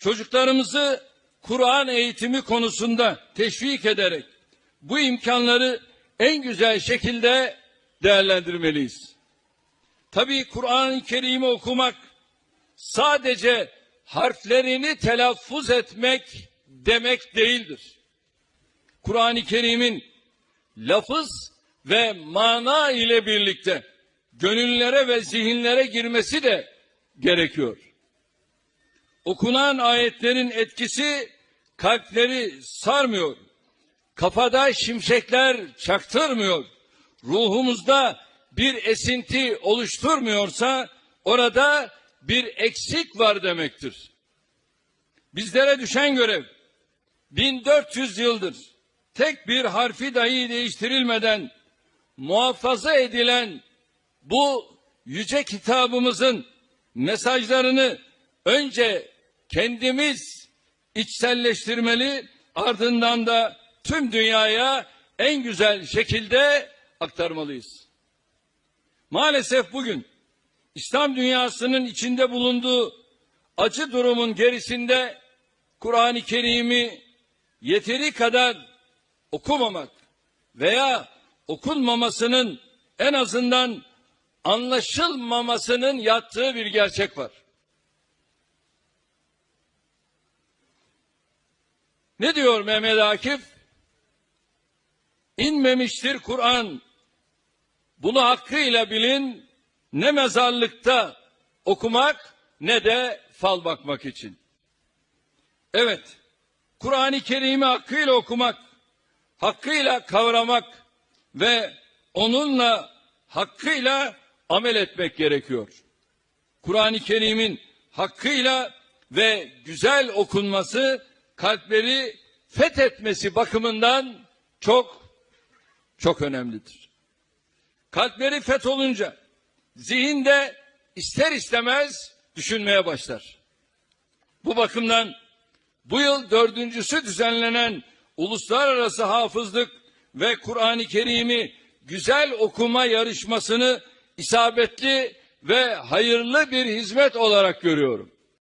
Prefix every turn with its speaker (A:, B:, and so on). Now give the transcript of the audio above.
A: çocuklarımızı Kur'an eğitimi konusunda teşvik ederek bu imkanları en güzel şekilde değerlendirmeliyiz. Tabii Kur'an-ı Kerim'i okumak sadece harflerini telaffuz etmek demek değildir. Kur'an-ı Kerim'in lafız ve mana ile birlikte gönüllere ve zihinlere girmesi de gerekiyor. Okunan ayetlerin etkisi kalpleri sarmıyor. Kafada şimşekler çaktırmıyor. Ruhumuzda bir esinti oluşturmuyorsa orada bir eksik var demektir. Bizlere düşen görev 1400 yıldır tek bir harfi dahi değiştirilmeden muhafaza edilen bu yüce kitabımızın mesajlarını önce kendimiz içselleştirmeli ardından da tüm dünyaya en güzel şekilde aktarmalıyız. Maalesef bugün İslam dünyasının içinde bulunduğu acı durumun gerisinde Kur'an-ı Kerim'i yeteri kadar okumamak veya okunmamasının en azından anlaşılmamasının yattığı bir gerçek var. Ne diyor Mehmet Akif? İnmemiştir Kur'an. Bunu hakkıyla bilin ne mezarlıkta okumak ne de fal bakmak için. Evet, Kur'an-ı Kerim'i hakkıyla okumak, hakkıyla kavramak ve onunla hakkıyla amel etmek gerekiyor. Kur'an-ı Kerim'in hakkıyla ve güzel okunması kalpleri fethetmesi bakımından çok çok önemlidir. Kalpleri fetholunca zihinde ister istemez düşünmeye başlar. Bu bakımdan bu yıl dördüncüsü düzenlenen uluslararası hafızlık ve Kur'an-ı Kerim'i güzel okuma yarışmasını isabetli ve hayırlı bir hizmet olarak görüyorum.